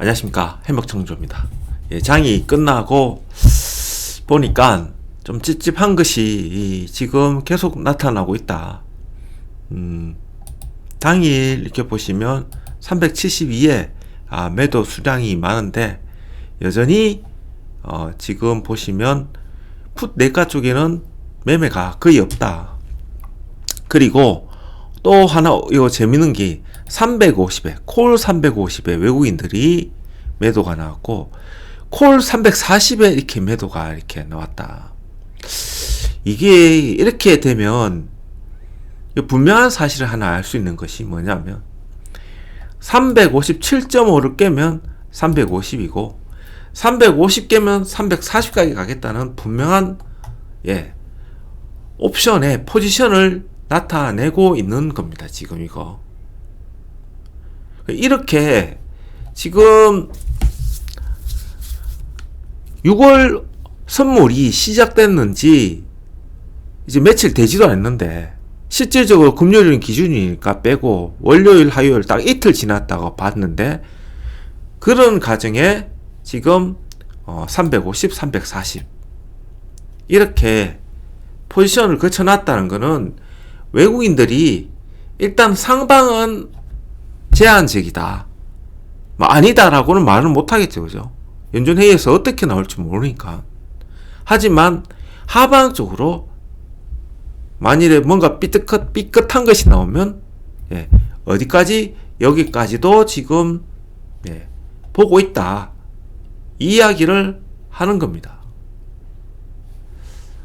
안녕하십니까 해먹청조입니다. 예, 장이 끝나고 보니까 좀 찝찝한 것이 이 지금 계속 나타나고 있다. 음, 당일 이렇게 보시면 372에 아, 매도 수량이 많은데 여전히 어, 지금 보시면 풋 내가 쪽에는 매매가 거의 없다. 그리고 또 하나 이거 재밌는 게 350에 콜 350에 외국인들이 매도가 나왔고 콜 340에 이렇게 매도가 이렇게 나왔다. 이게 이렇게 되면 분명한 사실을 하나 알 수 있는 것이 뭐냐면 357.5를 깨면 350이고 350 깨면 340까지 가겠다는 분명한 예 옵션의 포지션을 나타내고 있는 겁니다. 지금 이거. 이렇게 지금 6월 선물이 시작됐는지 이제 며칠 되지도 않는데 실질적으로 금요일은 기준이니까 빼고 월요일, 화요일 딱 이틀 지났다고 봤는데 그런 가정에 지금 어 350, 340 이렇게 포지션을 거쳐놨다는 것은 외국인들이 일단 상방은 제한적이다. 뭐 아니다라고는 말을 못하겠죠, 그죠? 연준회의에서 어떻게 나올지 모르니까. 하지만 하방 쪽으로 만일에 뭔가 삐끗, 삐끗한 것이 나오면, 예, 어디까지, 여기까지도 지금, 예, 보고 있다. 이 이야기를 하는 겁니다.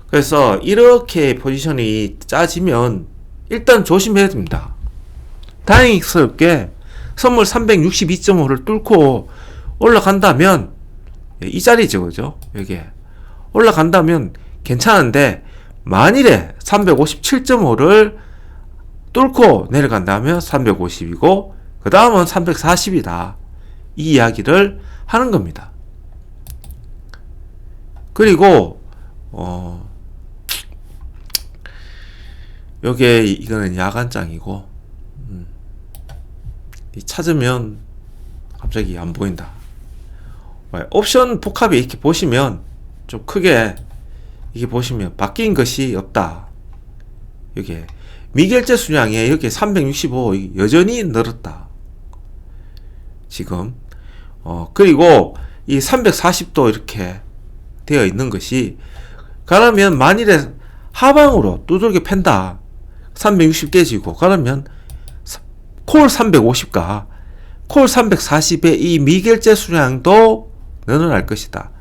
그래서 이렇게 포지션이 짜지면 일단 조심해야 됩니다. 다행스럽게 선물 362.5를 뚫고 올라간다면 이 자리죠, 그죠? 여기에 올라간다면 괜찮은데 만일에 357.5를 뚫고 내려간다면 350이고 그 다음은 340이다. 이 이야기를 하는 겁니다. 그리고 어 요게 이거는 야간장이고 음, 찾으면 갑자기 안 보인다. 옵션 복합이 이렇게 보시면 좀 크게 이게 보시면 바뀐 것이 없다. 이게 미결제 수량에 여기 365 여전히 늘었다. 지금 어 그리고 이 340도 이렇게 되어 있는 것이 그러면 만일에 하방으로 두들겨 팬다. 360 깨지고 그러면 콜 350과 콜 340의 이 미결제 수량도 늘어날 것이다.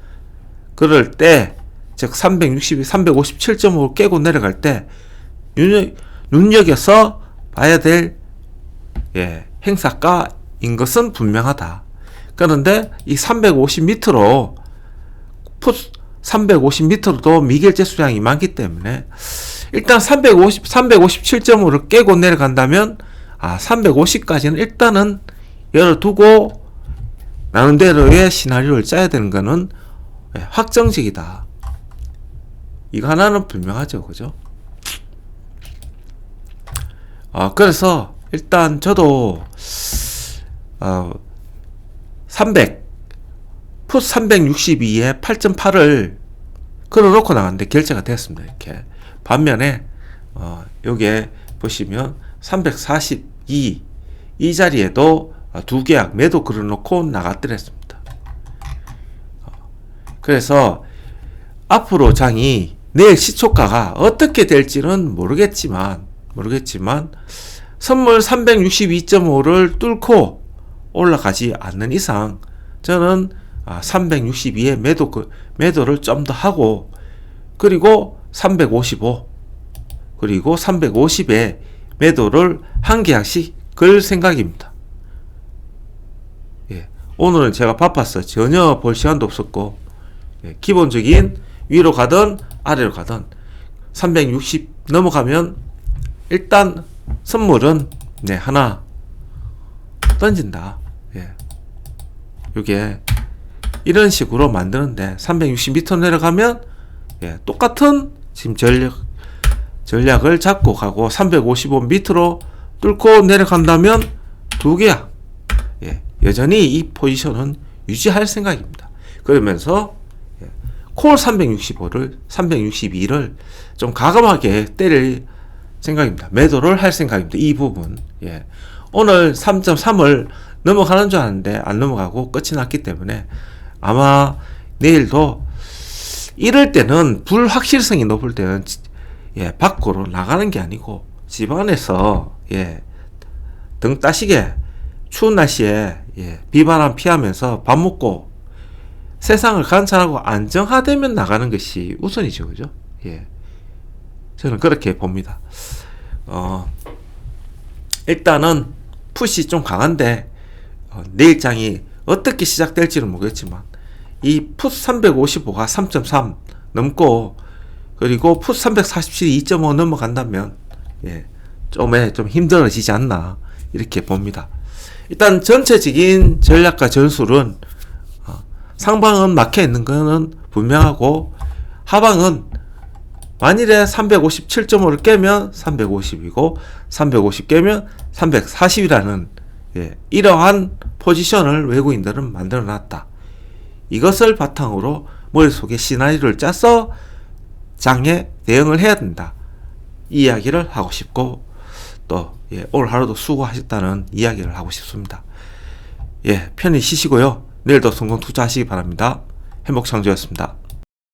그럴 때, 즉 360이 357.5를 깨고 내려갈 때 눈여, 눈여 겨서 봐야 될 예, 행사가인 것은 분명하다. 그런데 이 350m로 풋 350m로도 미결제 수량이 많기 때문에 일단 350, 357.5를 깨고 내려간다면 아 350까지는 일단은 열어두고 나름대로의 시나리오를 짜야 되는 거는 예, 확정적이다. 이거 하나는 분명하죠, 그죠? 아 그래서 일단 저도 어, 300, 풋 362에 8.8을 걸어놓고 나왔는데 결제가 됐습니다. 이렇게 반면에 어, 요게 보시면 342이 자리에도 두 계약 매도 걸어놓고 나갔더랬습니다. 어, 그래서 앞으로 장이 내일 시초가가 어떻게 될지는 모르겠지만 모르겠지만 선물 362.5를 뚫고 올라가지 않는 이상 저는 362에 매도 매도를 좀 더 하고 그리고 355 그리고 350에 매도를 한 계약씩 걸 생각입니다. 예, 오늘은 제가 바빴어 전혀 볼 시간도 없었고 예, 기본적인 위로 가든 아래로 가든 360 넘어가면 일단 선물은 네 하나 던진다. 예. 요게 이런 식으로 만드는데 360m 내려가면 예, 똑같은 지금 전략 전략을 잡고 가고 355m로 뚫고 내려간다면 두 개야. 예, 여전히 이 포지션은 유지할 생각입니다. 그러면서 예, 콜 365를 362를 좀 가감하게 때릴 생각입니다. 매도를 할 생각입니다. 이 부분. 예. 오늘 3.3을 넘어가는 줄 알았는데 안 넘어가고 끝이 났기 때문에 아마 내일도 이럴 때는 불확실성이 높을 때는 지- 예, 밖으로 나가는 게 아니고 집 안에서 예, 등 따시게 추운 날씨에 예, 비바람 피하면서 밥 먹고 세상을 관찰하고 안정화되면 나가는 것이 우선이죠, 그죠? 예, 저는 그렇게 봅니다. 어, 일단은 풋이 좀 강한데 어, 내일장이 어떻게 시작될지는 모르겠지만 이 풋 355가 3.3 넘고 그리고 풋 347이 2.5 넘어간다면 예, 좀에 좀 힘들어지지 않나 이렇게 봅니다. 일단 전체적인 전략과 전술은 어, 상방은 막혀 있는 거는 분명하고 하방은 만일에 357.5를 깨면 350이고 350 깨면 340이라는 예, 이러한 포지션을 외국인들은 만들어 놨다. 이것을 바탕으로 머릿속에 시나리오를 짜서 장에 대응을 해야 된다. 이 이야기를 하고 싶고 또 예, 오늘 하루도 수고하셨다는 이야기를 하고 싶습니다. 예, 편히 쉬시고요. 내일도 성공 투자하시기 바랍니다. 행복창조였습니다.